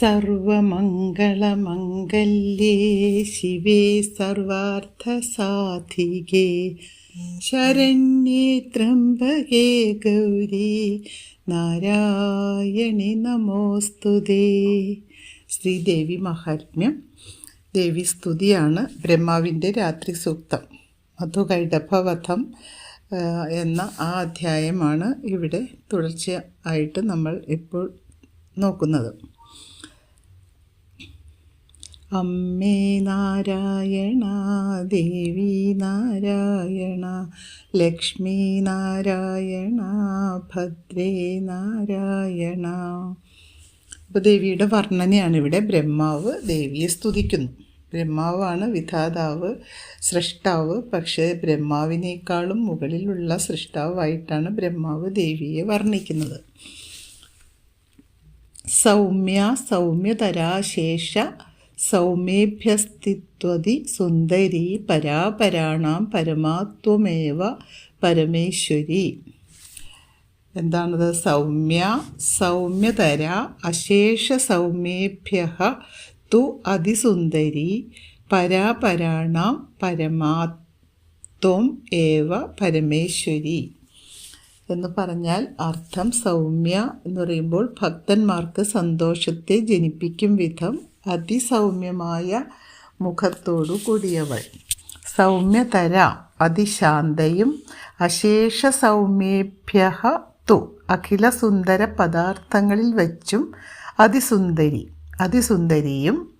സർവമംഗളമംഗല്യേ ശിവേ സർവാർത്ഥസാധികേ. ശരണ്യേ ത്രംബകേ ഗൗരി നാരായണി നമോസ്തുതേ. ശ്രീദേവി മഹാത്മ്യം. ദേവി സ്തുതിയാണ് ബ്രഹ്മാവിന്റെ രാത്രി സൂക്തം. മധുകൈഡഭവധം എന്ന ആ അധ്യായമാണ് ഇവിടെ തുടർച്ചയായിട്ട് നമ്മൾ ഇപ്പോൾ നോക്കുന്നത്. അമ്മേ നാരായണ ദേവി നാരായണ ലക്ഷ്മി നാരായണ ഭദ്രേ നാരായണ. അപ്പോൾ ദേവിയുടെ വർണനയാണ് ഇവിടെ ബ്രഹ്മാവ് ദേവിയെ സ്തുതിക്കുന്നു. ബ്രഹ്മാവാണ് വിധാതാവ് സൃഷ്ടാവ് പക്ഷേ ബ്രഹ്മാവിനേക്കാളും മുകളിലുള്ള സൃഷ്ടാവായിട്ടാണ് ബ്രഹ്മാവ് ദേവിയെ വർണിക്കുന്നത്. സൗമ്യ സൗമ്യതരാശേഷ സൗമ്യേഭ്യസ്തിത്വതി സുന്ദരി പരാപരാണാം പരമാത്വമേവ പരമേശ്വരി. എന്താണത്? സൗമ്യ സൗമ്യതര അശേഷ സൗമ്യേഭ്യ തു അതിസുന്ദരി പരാപരാണാം പരമാത്വം ഏവ പരമേശ്വരി. എന്ന് പറഞ്ഞാൽ അർത്ഥം സൗമ്യ എന്ന് പറയുമ്പോൾ ഭക്തന്മാർക്ക് സന്തോഷത്തെ ജനിപ്പിക്കും വിധം അതിസൗമ്യമായ മുഖത്തോടു കൂടിയവൾ. സൗമ്യതര അതിശാന്തയും അശേഷ സൗമ്യേഭ്യ തു. അഖില സുന്ദര പദാർത്ഥങ്ങളിൽ വച്ചും അതിസുന്ദരി അതിസുന്ദരിയും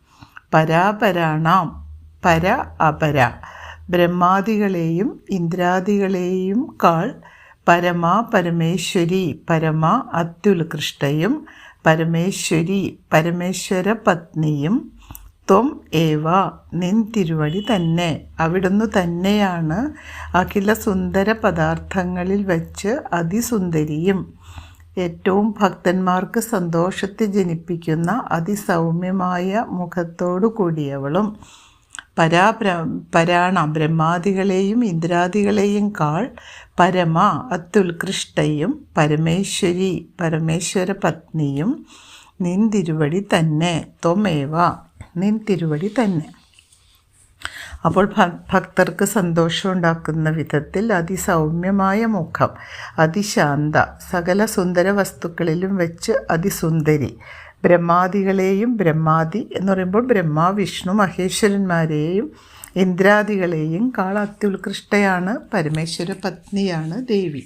പരാപരാണാം. പര അപര. ബ്രഹ്മാദികളെയും ഇന്ദ്രാദികളെയും കാൾ പരമാ പരമേശ്വരി പരമ അത്യുത്കൃഷ്ടയും പരമേശ്വരി പരമേശ്വര പത്നിയും ത്വം ഏവ നിൻ തിരുവടി തന്നെ. അവിടുന്ന് തന്നെയാണ് അഖില സുന്ദര പദാർത്ഥങ്ങളിൽ വച്ച് അതിസുന്ദരിയും. ഏറ്റവും ഭക്തന്മാർക്ക് സന്തോഷത്തെ ജനിപ്പിക്കുന്ന അതിസൗമ്യമായ മുഖത്തോടു കൂടിയവളും. പരാബ്ര പരാണ ബ്രഹ്മാദികളെയും ഇന്ദ്രാദികളെയും കാൾ പരമ അത്യുത്കൃഷ്ടയും പരമേശ്വരി പരമേശ്വര പത്നിയും നിൻ തിരുവടി തന്നെ ത്വമേവ നിൻ തിരുവടി തന്നെ. അപ്പോൾ ഭക്തർക്ക് സന്തോഷമുണ്ടാക്കുന്ന വിധത്തിൽ അതിസൗമ്യമായ മുഖം അതിശാന്ത സകല സുന്ദര വസ്തുക്കളിലും വെച്ച് അതിസുന്ദരി ബ്രഹ്മാദികളെയും ബ്രഹ്മാദി എന്ന് പറയുമ്പോൾ ബ്രഹ്മ വിഷ്ണു മഹേശ്വരന്മാരെയും ഇന്ദ്രാദികളെയും കാൾ അത്യുത്കൃഷ്ടയാണ് പരമേശ്വര പത്നിയാണ് ദേവി.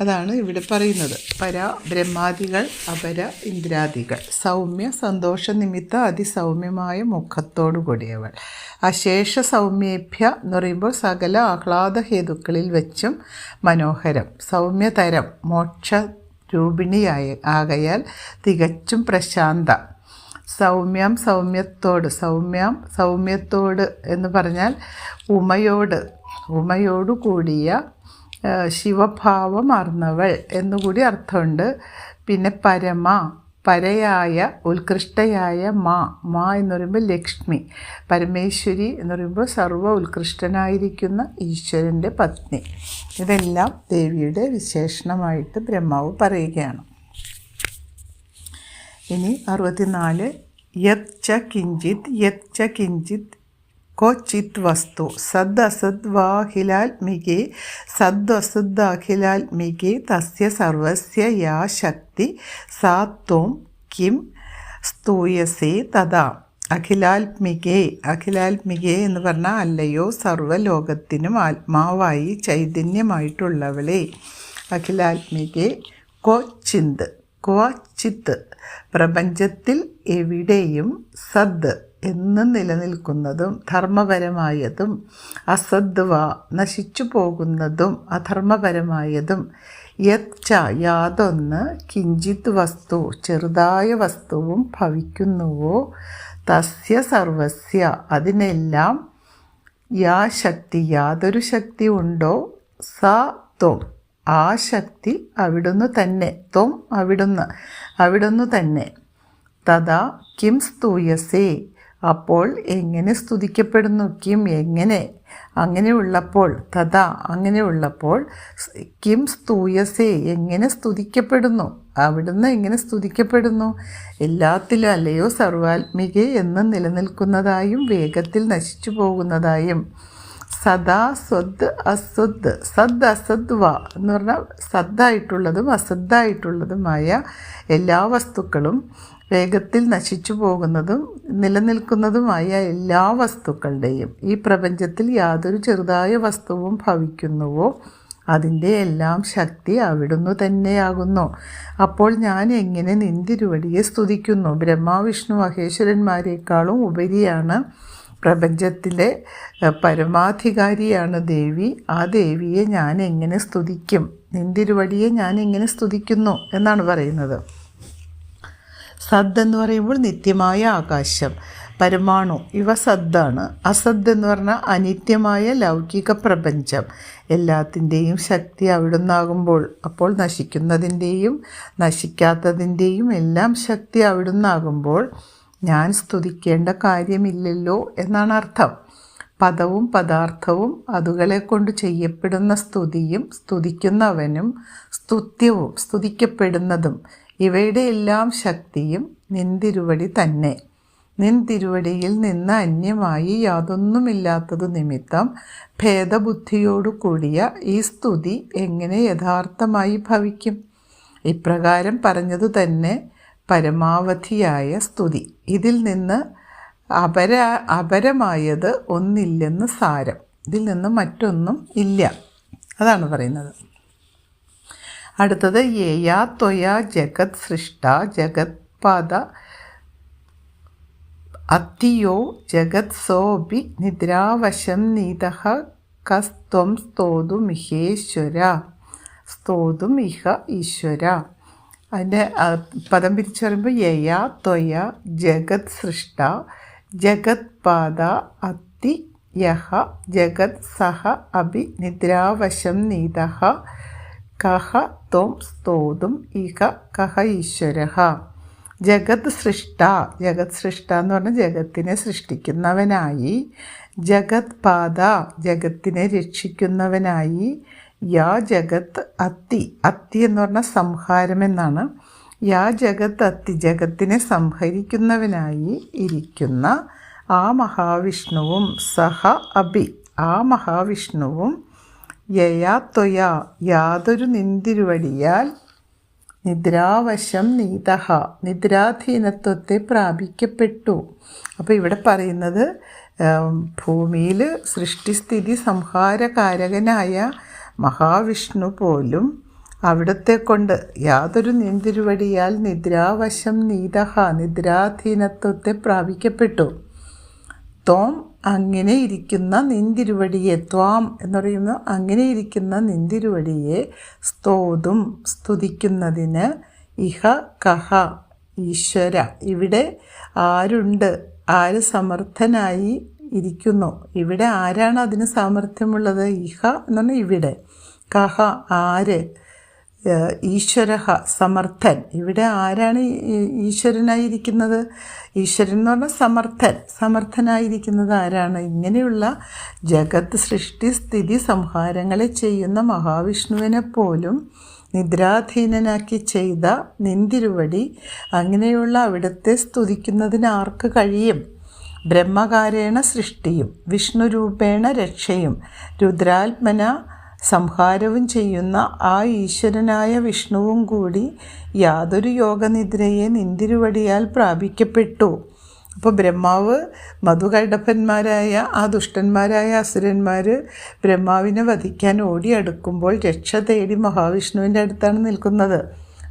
അതാണ് ഇവിടെ പറയുന്നത്. പര ബ്രഹ്മാദികൾ അപര ഇന്ദ്രാദികൾ. സൗമ്യ സന്തോഷ നിമിത്ത അതിസൗമ്യമായ മുഖത്തോടു കൂടിയവൾ. അശേഷ സൗമ്യേഭ്യ എന്ന് പറയുമ്പോൾ സകല ആഹ്ലാദ ഹേതുക്കളിൽ വെച്ചും മനോഹരം. സൗമ്യതരം മോക്ഷ രൂപിണിയായ ആകയാൽ തികച്ചും പ്രശാന്ത. സൗമ്യം സൗമ്യത്തോട് സൗമ്യം സൗമ്യത്തോട് എന്ന് പറഞ്ഞാൽ ഉമയോട് ഉമയോടു കൂടിയ ശിവഭാവം ശിവഭാവമാർന്നവൾ എന്നുകൂടി അർത്ഥമുണ്ട്. പിന്നെ പരമ പരയായ ഉത്കൃഷ്ടയായ മാ. മാ എന്ന് പറയുമ്പോൾ ലക്ഷ്മി. പരമേശ്വരി എന്ന് പറയുമ്പോൾ സർവ ഉത്കൃഷ്ടനായിരിക്കുന്ന ഈശ്വരന്റെ പത്നി. ഇതെല്ലാം ദേവിയുടെ വിശേഷണമായിട്ട് ബ്രഹ്മാവ് പറയുകയാണ്. ഇനി അറുപത്തിനാല്. യത് ച കിഞ്ചിത് യത് ച കിഞ്ചിത്. ക്വചിത് വസ്തു സദ് അസദ് വാഖിലാത്മികേ സദ് അസദ് അഖിലാത്മികേ തസ്യ സർവസ്യ യാ ശക്തി സാ ത്വം കിം സ്തൂയസേ തഥാ അഖിലാത്മികേ അഖിലാത്മികേ എന്ന് പറഞ്ഞാൽ അല്ലയോ സർവലോകത്തിനും ആത്മാവായി ചൈതന്യമായിട്ടുള്ളവളെ। അഖിലാത്മികേ ക്വചിന്ത് ക്വചിത്ത് പ്രപഞ്ചത്തിൽ എവിടെയും സദ്। എന്ന് നിലനിൽക്കുന്നതും ധർമ്മപരമായതും അസദ്വ നശിച്ചു പോകുന്നതും അധർമ്മപരമായതും യച്ച യാതൊന്ന് കിഞ്ചിത് വസ്തു ചെറുതായ വസ്തുവും ഭവിക്കുന്നുവോ തസ്യ സർവസ്യ അതിനെല്ലാം യാ ശക്തി യാതൊരു ശക്തി ഉണ്ടോ? സ ത്വം. ആ ശക്തി അവിടുന്ന് തന്നെ. ത്വം അവിടുന്ന് അവിടുന്ന് തന്നെ. തഥാ കിം സ്തൂയസേ. അപ്പോൾ എങ്ങനെ സ്തുതിക്കപ്പെടുന്നു കിം എങ്ങനെ? അങ്ങനെയുള്ളപ്പോൾ തഥാ അങ്ങനെയുള്ളപ്പോൾ കിം സ്തൂയസേ എങ്ങനെ സ്തുതിക്കപ്പെടുന്നു? അവിടുന്ന് എങ്ങനെ സ്തുതിക്കപ്പെടുന്നു? എല്ലാത്തിലും അല്ലയോ സർവാത്മികെ എന്ന് നിലനിൽക്കുന്നതായും വേഗത്തിൽ നശിച്ചു പോകുന്നതായും. സദാ സ്വദ് അസ്വദ്. സദ് അസദ്വ എന്ന് പറഞ്ഞാൽ സദ്ദായിട്ടുള്ളതും അസദ്ദായിട്ടുള്ളതുമായ എല്ലാ വസ്തുക്കളും വേഗത്തിൽ നശിച്ചു പോകുന്നതും നിലനിൽക്കുന്നതുമായ എല്ലാ വസ്തുക്കളുടെയും ഈ പ്രപഞ്ചത്തിൽ യാതൊരു ചെറുതായ വസ്തുവും ഭവിക്കുന്നുവോ അതിന്റെ എല്ലാം ശക്തി അവിടുന്ന് തന്നെയാകുന്നു. അപ്പോൾ ഞാൻ എങ്ങനെ നിന്തിരുവടിയെ സ്തുതിക്കുന്നു? ബ്രഹ്മാവിഷ്ണു മഹേശ്വരന്മാരെക്കാളും ഉപരിയാണ് പ്രപഞ്ചത്തിലെ പരമാധികാരിയാണ് ദേവി. ആ ദേവിയെ ഞാൻ എങ്ങനെ സ്തുതിക്കും? നിന്തിരുവടിയെ ഞാൻ എങ്ങനെ സ്തുതിക്കുന്നു? എന്നാണ് പറയുന്നത്. സദ് എന്ന് പറയുമ്പോൾ നിത്യമായ ആകാശം പരമാണു ഇവ സദ്ദാണ്. അസദ് എന്ന് പറഞ്ഞാൽ അനിത്യമായ ലൗകിക പ്രപഞ്ചം. എല്ലാത്തിന്റെയും ശക്തി അവിടുന്നാകുമ്പോൾ അപ്പോൾ നശിക്കുന്നതിന്റെയും നശിക്കാത്തതിന്റെയും എല്ലാം ശക്തി അവിടുന്നാകുമ്പോൾ ഞാൻ സ്തുതിക്കേണ്ട കാര്യമില്ലല്ലോ എന്നാണ് അർത്ഥം. പദവും പദാർത്ഥവും അതുകളെ കൊണ്ട് ചെയ്യപ്പെടുന്ന സ്തുതിയും സ്തുതിക്കുന്നവനും സ്തുത്യവും സ്തുതിക്കപ്പെടുന്നതും ഇവയുടെ എല്ലാം ശക്തിയും നിന്തിരുവടി തന്നെ. നിന്തിരുവടിയിൽ നിന്ന് അന്യമായി യാതൊന്നുമില്ലാത്തതു നിമിത്തം ഭേദബുദ്ധിയോടു കൂടിയ ഈ സ്തുതി എങ്ങനെ യഥാർത്ഥമായി ഭവിക്കും? ഇപ്രകാരം പറഞ്ഞതു തന്നെ പരമാവധിയായ സ്തുതി. ഇതിൽ നിന്ന് അപര അപരമായത് ഒന്നില്ലെന്ന് സാരം. ഇതിൽ നിന്ന് മറ്റൊന്നും ഇല്ല. അതാണ് പറയുന്നത്. അടുത്തത് യേയാ ത്വയാ ജഗത് സൃഷ്ട ജഗത് പാദ അത്തിയോ ജഗത് സോപി നിദ്രാവശം നീത കസ്ത്വം സ്തോതുമിഹേശ്വര. സ്തോതുമിഹ ഈശ്വര. അതിന്റെ പദം പിരിച്ചു പറയുമ്പോൾ യയ ത്വയ ജഗത് സൃഷ്ട ജഗത് പാദ അത്തി യഹ ജഗത് സഹ അഭി നിദ്രാവശം നീത കഹ ത്വം സ്തോതും ഇഹ കഹ ഈശ്വര ജഗത് സൃഷ്ട ജഗത് സൃഷ്ട എന്ന് പറഞ്ഞാൽ ജഗത്തിനെ സൃഷ്ടിക്കുന്നവനായി ജഗത് പാത ജഗത്തിനെ രക്ഷിക്കുന്നവനായി യാ ജഗത്ത് അത്തി. അത്തി എന്ന് പറഞ്ഞാൽ സംഹാരം എന്നാണ്. യാ ജഗത്ത് അത്തി ജഗത്തിനെ സംഹരിക്കുന്നവനായി ഇരിക്കുന്ന ആ മഹാവിഷ്ണുവും സഹ അഭി. ആ മഹാവിഷ്ണുവും യയാ ത്വയാ. യാതൊരു നിന്തിരുവടിയാൽ നിദ്രാവശം നീതഹ. നിദ്രാധീനത്വത്തെ പ്രാപിക്കപ്പെട്ടു. അപ്പോൾ ഇവിടെ പറയുന്നത് ഭൂമിയിൽ സൃഷ്ടിസ്ഥിതി സംഹാരകാരകനായ മഹാവിഷ്ണു പോലും അവിടത്തെ കൊണ്ട് യാതൊരു നിന്തിരുവടിയാൽ നിദ്രാവശം നീതഹ നിദ്രാധീനത്വത്തെ പ്രാപിക്കപ്പെട്ടു. ത്വം അങ്ങനെ ഇരിക്കുന്ന നിന്തിരുവടിയെ ത്വാം എന്ന് പറയുന്ന. അങ്ങനെ ഇരിക്കുന്ന നിന്തിരുവടിയെ സ്തോതും സ്തുതിക്കുന്നതിന് ഇഹ കഹ ഈശ്വര. ഇവിടെ ആരുണ്ട്? ആര് സമർത്ഥനായി ഇരിക്കുന്നു. ഇവിടെ ആരാണ് അതിന് സാമർഥ്യമുള്ളത്? ഇഹ എന്ന് പറഞ്ഞാൽ ഇവിടെ. കഹ ആര്? ഈശ്വര സമർത്ഥൻ. ഇവിടെ ആരാണ് ഈശ്വരനായിരിക്കുന്നത് ഈശ്വരൻ എന്ന് പറഞ്ഞാൽ സമർത്ഥൻ. സമർത്ഥനായിരിക്കുന്നത് ആരാണ്? ഇങ്ങനെയുള്ള ജഗത്ത് സൃഷ്ടി സ്ഥിതി സംഹാരങ്ങളെ ചെയ്യുന്ന മഹാവിഷ്ണുവിനെ പോലും നിദ്രാധീനനാക്കി ചെയ്ത നിന്തിരുവടി അങ്ങനെയുള്ള അവിടുത്തെ സ്തുതിക്കുന്നതിന് ആർക്ക് കഴിയും? ബ്രഹ്മകാരേണ സൃഷ്ടിയും വിഷ്ണുരൂപേണ രക്ഷയും രുദ്രാത്മന സംഹാരവും ചെയ്യുന്ന ആ ഈശ്വരനായ വിഷ്ണുവും കൂടി യാതൊരു യോഗനിദ്രയെ നിന്തിരുവടിയാൽ പ്രാപിക്കപ്പെട്ടു. അപ്പോൾ ബ്രഹ്മാവ് മധുകൈടപ്പന്മാരായ ആ ദുഷ്ടന്മാരായ അസുരന്മാർ ബ്രഹ്മാവിനെ വധിക്കാൻ ഓടിയടുക്കുമ്പോൾ രക്ഷ തേടി മഹാവിഷ്ണുവിന്റെ അടുത്താണ് നിൽക്കുന്നത്.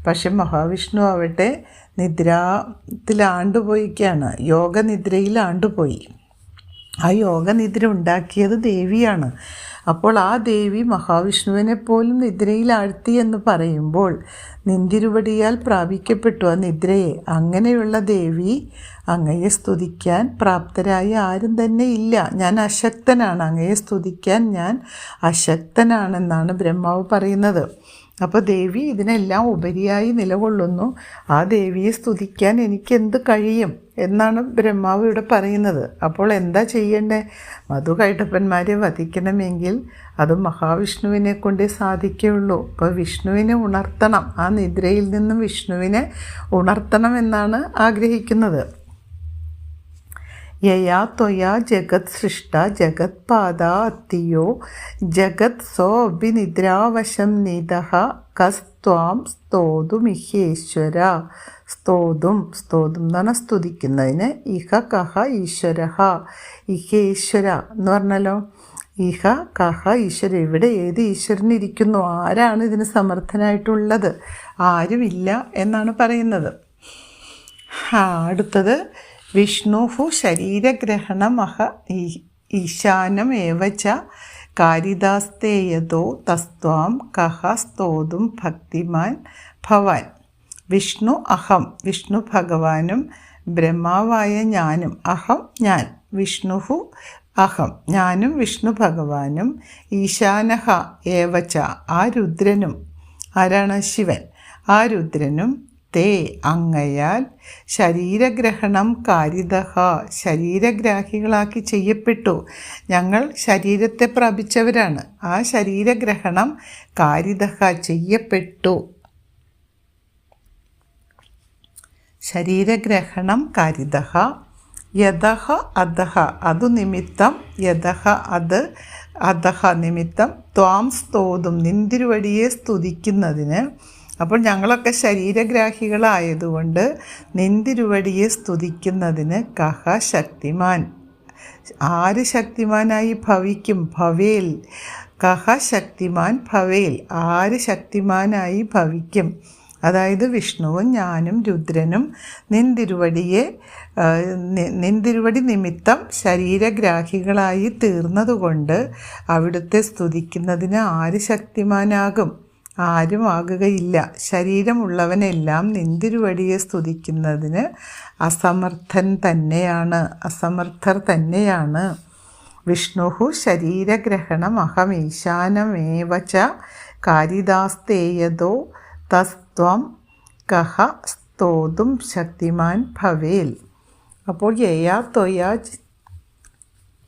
പക്ഷെ മഹാവിഷ്ണു ആവട്ടെ നിദ്രത്തിൽ ആണ്ടുപോയിക്കാണ് യോഗനിദ്രയിൽ ആണ്ടുപോയി ആ യോഗനിദ്ര ഉണ്ടാക്കിയത് ദേവിയാണ്. അപ്പോൾ ആ ദേവി മഹാവിഷ്ണുവിനെ പോലും നിദ്രയിൽ ആഴ്ത്തി എന്ന് പറയുമ്പോൾ നിന്തിരുവടിയാൽ പ്രാപിക്കപ്പെട്ടു ആ നിദ്രയെ. അങ്ങനെയുള്ള ദേവി അങ്ങയെ സ്തുതിക്കാൻ പ്രാപ്തരായ ആരും തന്നെ ഇല്ല. ഞാൻ അശക്തനാണ്. അങ്ങയെ സ്തുതിക്കാൻ ഞാൻ അശക്തനാണെന്നാണ് ബ്രഹ്മാവ് പറയുന്നത്. അപ്പോൾ ദേവി ഇതിനെല്ലാം ഉപരിയായി നിലകൊള്ളുന്നു. ആ ദേവിയെ സ്തുതിക്കാൻ എനിക്കെന്ത് കഴിയും എന്നാണ് ബ്രഹ്മാവ് ഇവിടെ പറയുന്നത്. അപ്പോൾ എന്താ ചെയ്യേണ്ടേ? മധു കൈട്ടപ്പന്മാരെ വധിക്കണമെങ്കിൽ അത് മഹാവിഷ്ണുവിനെ കൊണ്ടേ സാധിക്കുകയുള്ളൂ. അപ്പോൾ വിഷ്ണുവിനെ ഉണർത്തണം. ആ നിദ്രയിൽ നിന്നും വിഷ്ണുവിനെ ഉണർത്തണം എന്നാണ് ആഗ്രഹിക്കുന്നത്. യയാ ത്വയാ ജഗത് സൃഷ്ട ജഗത് പാദ അത്തിയോ ജഗത് സോഭിനിദ്രാവശം നിധ കസ്ത്വാം സ്തോതുമിഹേശ്വര സ്തോതും സ്തോതും എന്നാണ് സ്തുതിക്കുന്നതിന് ഇഹ കഹ ഈശ്വര ഇഹേശ്വര എന്ന് പറഞ്ഞാലോ? ഇഹ കഹ ഈശ്വര. ഇവിടെ ഏത് ഈശ്വരൻ ഇരിക്കുന്നു? ആരാണ് ഇതിന് സമർത്ഥനായിട്ടുള്ളത്? ആരുമില്ല എന്നാണ് പറയുന്നത്. അടുത്തത് വിഷ്ണുഹു ശരീരഗ്രഹണമഹ മഹ ഈശാനമേവ ച കാരിദാസ്തേയതോ തസ്ത്വാം കഹ സ്തോതും ഭക്തിമാൻ ഭവാൻ. വിഷ്ണു അഹം വിഷ്ണു ഭഗവാനും ബ്രഹ്മാവായ ഞാനും അഹം ഞാൻ വിഷ്ണുഹു അഹം ഞാനും വിഷ്ണു ഭഗവാനും ഈശാനഹ ഏവച്ച ആ രുദ്രനും. ആരാണ് ശിവൻ? ആ രുദ്രനും തേ അങ്ങയാൽ ശരീരഗ്രഹണം കാരിതഹ ശരീരഗ്രാഹികളാക്കി ചെയ്യപ്പെട്ടു. ഞങ്ങൾ ശരീരത്തെ പ്രാപിച്ചവരാണ്. ആ ശരീരഗ്രഹണം കാരിതഹ ചെയ്യപ്പെട്ടു. ശരീരഗ്രഹണം കാരിതഹ യഥഹ അധഹ. അതു നിമിത്തം യഥഹ അത് അധഹ നിമിത്തം ത്വാം സ്തോതും. നിന്തിരുവടിയെ സ്തുതിക്കുന്നതിന് അപ്പോൾ ഞങ്ങളൊക്കെ ശരീരഗ്രാഹികളായതുകൊണ്ട് നിന്തിരുവടിയെ സ്തുതിക്കുന്നതിന് കഹ ശക്തിമാൻ. ആര് ശക്തിമാനായി ഭവിക്കും? ഭവേൽ. കഹ ശക്തിമാൻ ഭവേൽ. ആര് ശക്തിമാനായി ഭവിക്കും? അതായത് വിഷ്ണുവും ഞാനും രുദ്രനും നിന്തിരുവടിയെ നിന്തിരുവടി നിമിത്തം ശരീരഗ്രാഹികളായി തീർന്നതുകൊണ്ട് അവിടുത്തെ സ്തുതിക്കുന്നതിന് ആര് ശക്തിമാനാകും? ആരും ആകുകയില്ല ശരീരമുള്ളവനെല്ലാം നിന്തിരുവടിയെ സ്തുതിക്കുന്നതിന് അസമർത്ഥൻ തന്നെയാണ്. അസമർത്ഥർ തന്നെയാണ്. വിഷ്ണുഹു ശരീരഗ്രഹണം അഹമീശാനമേവ ച കാരിദാസ്തേയതോ തസ്ത്വം കഹ സ്തോതും ശക്തിമാൻ ഭവേൽ. അപ്പോൾ യയാ ത്വയാ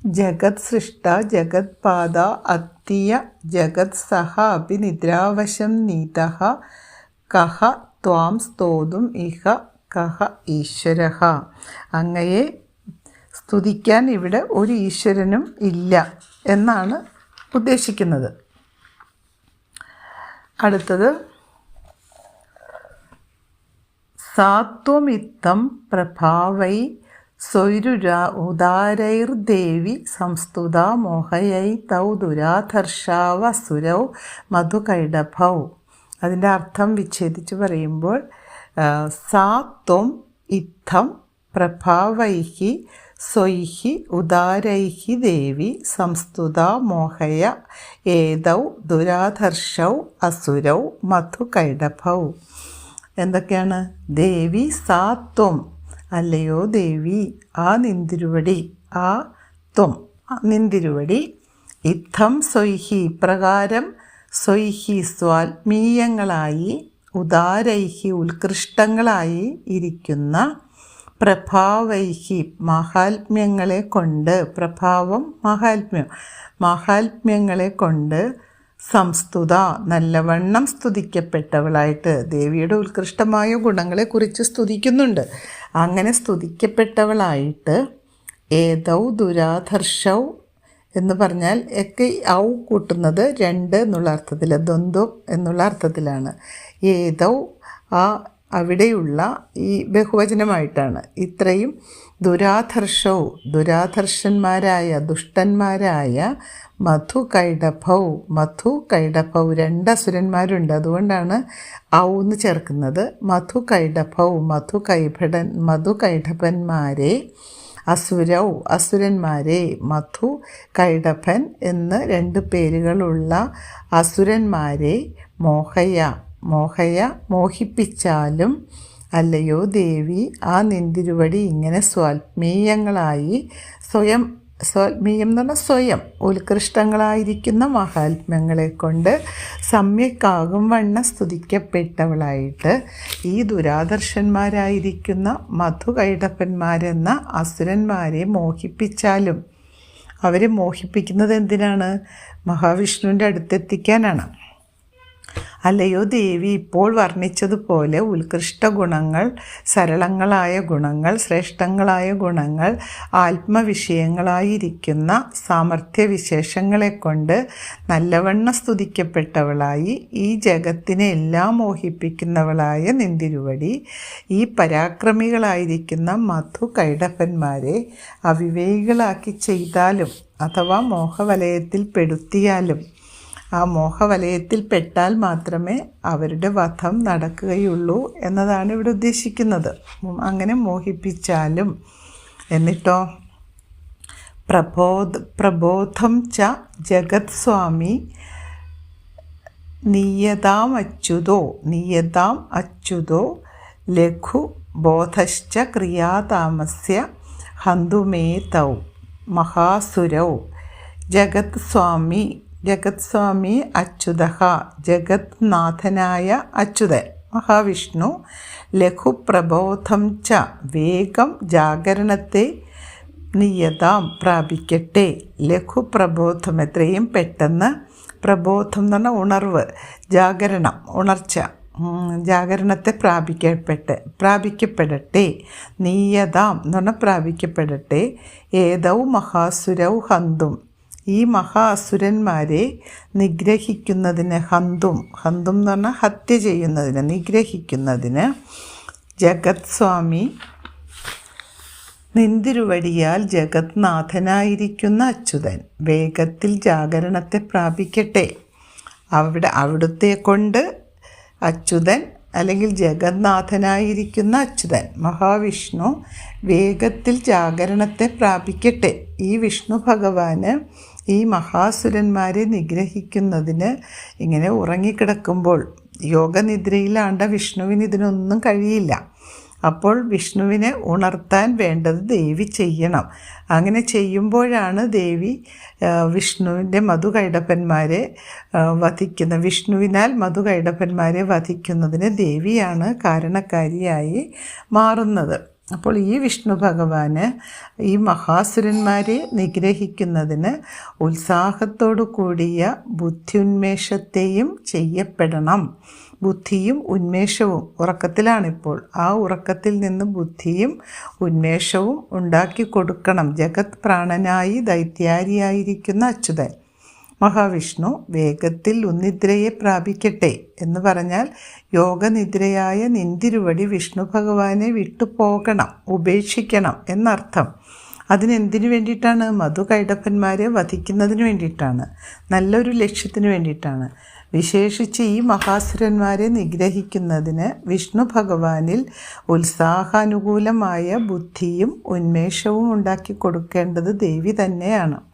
ജഗത് സൃഷ്ട ജഗത് പാദ അത്തിയ ജഗത് സഹ അപി നിദ്രാവശം നീത കഹ ത്വാം സ്തോതും ഇഹ കഹ ഈശ്വര. അങ്ങയെ സ്തുതിക്കാൻ ഇവിടെ ഒരു ഈശ്വരനും ഇല്ല എന്നാണ് ഉദ്ദേശിക്കുന്നത്. അടുത്തത് സാത്വമിത്തം പ്രഭാവൈ സ്വൈരുരാ ഉദാരൈർദേവി സംസ്തുത മോഹയൈ തൗ ദുരാധർഷാവസുരൗ മധുകൈഡഭൗ അതിന്റെ അർത്ഥം വിച്ഛേദിച്ച് പറയുമ്പോൾ സാ സാത്വം ഇത്തം പ്രഭാവൈഹി സ്വൈഹി ഉദാരൈഹി ദേവി സംസ്തുത മോഹയ ഏതൗ ദുരാധർഷൗ അസുരൗ മധുകൈഡഭൗ എന്തൊക്കെയാണ്? ദേവി സാത്വം അല്ലയോ ദേവി? ആ നിന്തിരുവടി ആ ത്വം നിന്തിരുവടി. ഇത്തം സ്വൈഹി പ്രകാരം സ്വൈഹി സ്വാത്മീയങ്ങളായി ഉദാരൈഹി ഉത്കൃഷ്ടങ്ങളായി ഇരിക്കുന്ന പ്രഭാവൈഹി മഹാത്മ്യങ്ങളെ കൊണ്ട് പ്രഭാവം മഹാത്മ്യം മഹാത്മ്യങ്ങളെ കൊണ്ട് സംസ്തുത നല്ലവണ്ണം സ്തുതിക്കപ്പെട്ടവളായിട്ട് ദേവിയുടെ ഉത്കൃഷ്ടമായ ഗുണങ്ങളെക്കുറിച്ച് സ്തുതിക്കുന്നുണ്ട്. അങ്ങനെ സ്തുതിക്കപ്പെട്ടവളായിട്ട് ഏതൗ ദുരാധർഷൗ എന്ന് പറഞ്ഞാൽ ഒക്കെ ഔ കൂട്ടുന്നത് രണ്ട് എന്നുള്ള അർത്ഥത്തിൽ ദ്വന്ദ്വം എന്നുള്ള അർത്ഥത്തിലാണ്. ഏതൗ ആ അവിടെയുള്ള ഈ ബഹുവചനമായിട്ടാണ്. ഇത്രയും ദുരാധർഷവും ദുരാധർഷന്മാരായ ദുഷ്ടന്മാരായ മധു കൈഡഭൗ മധു കൈഡഭൗ രണ്ട് അസുരന്മാരുണ്ട്. അതുകൊണ്ടാണ് ഔ എന്ന് ചേർക്കുന്നത്. മധു കൈഡഭൗ മധു കൈഭടൻ മധു കൈഡഭന്മാരെ അസുരൗ അസുരന്മാരെ മധു കൈഡഭൻ എന്ന് രണ്ട് പേരുകളുള്ള അസുരന്മാരെ മോഹയ. മോഹയ മോഹിപ്പിച്ചാലും അല്ലയോ ദേവി ആ നിന്തിരുവടി ഇങ്ങനെ സ്വാത്മീയങ്ങളായി സ്വയം സ്വാത്മീയം എന്ന് പറഞ്ഞാൽ സ്വയം ഉത്കൃഷ്ടങ്ങളായിരിക്കുന്ന മഹാത്മ്യങ്ങളെ കൊണ്ട് സമ്യക്കാകും വണ്ണം സ്തുതിക്കപ്പെട്ടവളായിട്ട് ഈ ദുരാദർശന്മാരായിരിക്കുന്ന മധുകൈടപ്പന്മാരെന്ന അസുരന്മാരെ മോഹിപ്പിച്ചാലും. അവരെ മോഹിപ്പിക്കുന്നത് എന്തിനാണ്? മഹാവിഷ്ണുവിന്റെ അടുത്തെത്തിക്കാനാണ്. അല്ലയോ ദേവി ഇപ്പോൾ വർണിച്ചതുപോലെ ഉത്കൃഷ്ട ഗുണങ്ങൾ സരളങ്ങളായ ഗുണങ്ങൾ ശ്രേഷ്ഠങ്ങളായ ഗുണങ്ങൾ ആത്മവിഷയങ്ങളായിരിക്കുന്ന സാമർഥ്യവിശേഷങ്ങളെ കൊണ്ട് നല്ലവണ്ണം സ്തുതിക്കപ്പെട്ടവളായി ഈ ജഗത്തിനെ എല്ലാം മോഹിപ്പിക്കുന്നവളായ നിന്തിരുവടി ഈ പരാക്രമികളായിരിക്കുന്ന മധു കൈടപ്പന്മാരെ അവിവേകികളാക്കി ചെയ്താലും അഥവാ മോഹവലയത്തിൽ പെടുത്തിയാലും ആ മോഹവലയത്തിൽ പെട്ടാൽ മാത്രമേ അവരുടെ വധം നടക്കുകയുള്ളൂ എന്നതാണ് ഇവിടെ ഉദ്ദേശിക്കുന്നത്. അങ്ങനെ മോഹിപ്പിച്ചാലും എന്നിട്ടോ? പ്രബോധ പ്രബോധം ച ജഗത് സ്വാമി നീയതാം അച്യുതോ നീയതാം അച്യുതോ ലഘു ബോധശ്ച ക്രിയാതാമസ്യ ഹന്തുമേതൗ മഹാസുരൗ. ജഗത് സ്വാമി ജഗത് സ്വാമി അച്യുത ജഗത് നാഥനായ അച്യുതൻ മഹാവിഷ്ണു ലഘുപ്രബോധം ച വേഗം ജാഗരണത്തെ നിയതാം പ്രാപിക്കട്ടെ. ലഘുപ്രബോധം എത്രയും പെട്ടെന്ന് പ്രബോധം എന്ന് പറഞ്ഞാൽ ഉണർവ് ജാഗരണം ഉണർച്ച ജാഗരണത്തെ പ്രാപിക്കപ്പെട്ട് പ്രാപിക്കപ്പെടട്ടെ. നീയതാം എന്ന് പറഞ്ഞാൽ പ്രാപിക്കപ്പെടട്ടെ. ഏതൗ മഹാസുരൗ ഹന്തും. ഈ മഹാ അസുരന്മാരെ നിഗ്രഹിക്കുന്നതിന് ഹന്തും ഹന്തും എന്ന് പറഞ്ഞാൽ ഹത്യ ചെയ്യുന്നതിന് നിഗ്രഹിക്കുന്നതിന് ജഗത് സ്വാമി നിന്തിരുവടിയാൽ ജഗത്നാഥനായിരിക്കുന്ന അച്യുതൻ വേഗത്തിൽ ജാഗരണത്തെ പ്രാപിക്കട്ടെ. അവിടെ അവിടുത്തെ കൊണ്ട് അച്യുതൻ അല്ലെങ്കിൽ ജഗന്നാഥനായിരിക്കുന്ന അച്യുതൻ മഹാവിഷ്ണു വേഗത്തിൽ ജാഗരണത്തെ പ്രാപിക്കട്ടെ. ഈ വിഷ്ണു ഭഗവാന് ഈ മഹാസുരന്മാരെ നിഗ്രഹിക്കുന്നതിന് ഇങ്ങനെ ഉറങ്ങിക്കിടക്കുമ്പോൾ യോഗനിദ്രയിലാണ്ട വിഷ്ണുവിന് ഇതിനൊന്നും കഴിയില്ല. അപ്പോൾ വിഷ്ണുവിനെ ഉണർത്താൻ വേണ്ടത് ദേവി ചെയ്യണം. അങ്ങനെ ചെയ്യുമ്പോഴാണ് ദേവി വിഷ്ണുവിന്റെ മധുകൈടപ്പന്മാരെ വധിക്കുന്ന വിഷ്ണുവിനാൽ മധുകൈടപ്പന്മാരെ വധിക്കുന്നതിന് ദേവിയാണ് കാരണക്കാരിയായി മാറുന്നത്. അപ്പോൾ ഈ വിഷ്ണു ഭഗവാന് ഈ മഹാസുരന്മാരെ നിഗ്രഹിക്കുന്നതിന് ഉത്സാഹത്തോടു കൂടിയ ബുദ്ധിയുന്മേഷത്തെയും ചെയ്യപ്പെടണം. ബുദ്ധിയും ഉന്മേഷവും ഉറക്കത്തിലാണിപ്പോൾ. ആ ഉറക്കത്തിൽ നിന്ന് ബുദ്ധിയും ഉന്മേഷവും ഉണ്ടാക്കി കൊടുക്കണം. ജഗത് പ്രാണനായി ദൈത്യാരിയായിരിക്കുന്ന അച്യുതൻ. മഹാവിഷ്ണു വേഗത്തിൽ ഉന്നിദ്രയെ പ്രാപിക്കട്ടെ എന്ന് പറഞ്ഞാൽ യോഗനിദ്രയായ നിന്തിരുവടി വിഷ്ണു ഭഗവാനെ വിട്ടുപോകണം ഉപേക്ഷിക്കണം എന്നർത്ഥം. അതിനെന്തിനു വേണ്ടിയിട്ടാണ്? മധു കൈടപ്പന്മാരെ വധിക്കുന്നതിന് വേണ്ടിയിട്ടാണ്. നല്ലൊരു ലക്ഷ്യത്തിന് വേണ്ടിയിട്ടാണ്. വിശേഷിച്ച് ഈ മഹാസുരന്മാരെ നിഗ്രഹിക്കുന്നതിന് വിഷ്ണു ഭഗവാനിൽ ഉത്സാഹാനുകൂലമായ ബുദ്ധിയും ഉന്മേഷവും ഉണ്ടാക്കി കൊടുക്കേണ്ടത് ദേവി തന്നെയാണ്.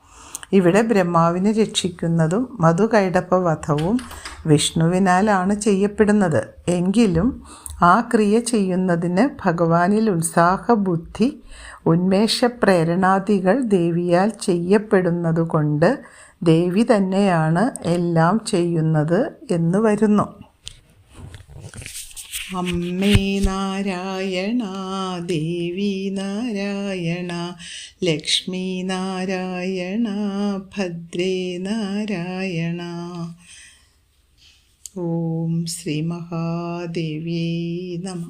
ഇവിടെ ബ്രഹ്മാവിനെ രക്ഷിക്കുന്നതും മധുകൈടപ്പ വധവും വിഷ്ണുവിനാലാണ് ചെയ്യപ്പെടുന്നത്. എങ്കിലും ആ ക്രിയ ചെയ്യുന്നതിന് ഭഗവാനിൽ ഉത്സാഹ ബുദ്ധി ഉന്മേഷ പ്രേരണാദികൾ ദേവിയാൽ ചെയ്യപ്പെടുന്നതുകൊണ്ട് ദേവി തന്നെയാണ് എല്ലാം ചെയ്യുന്നത് എന്ന് വരുന്നു. അമ്മേ നാരായണ ദേവി നാരായണ ലക്ഷ്മി നാരായണ ഭദ്രേ നാരായണ. ഓം ശ്രീ മഹാദേവി നമ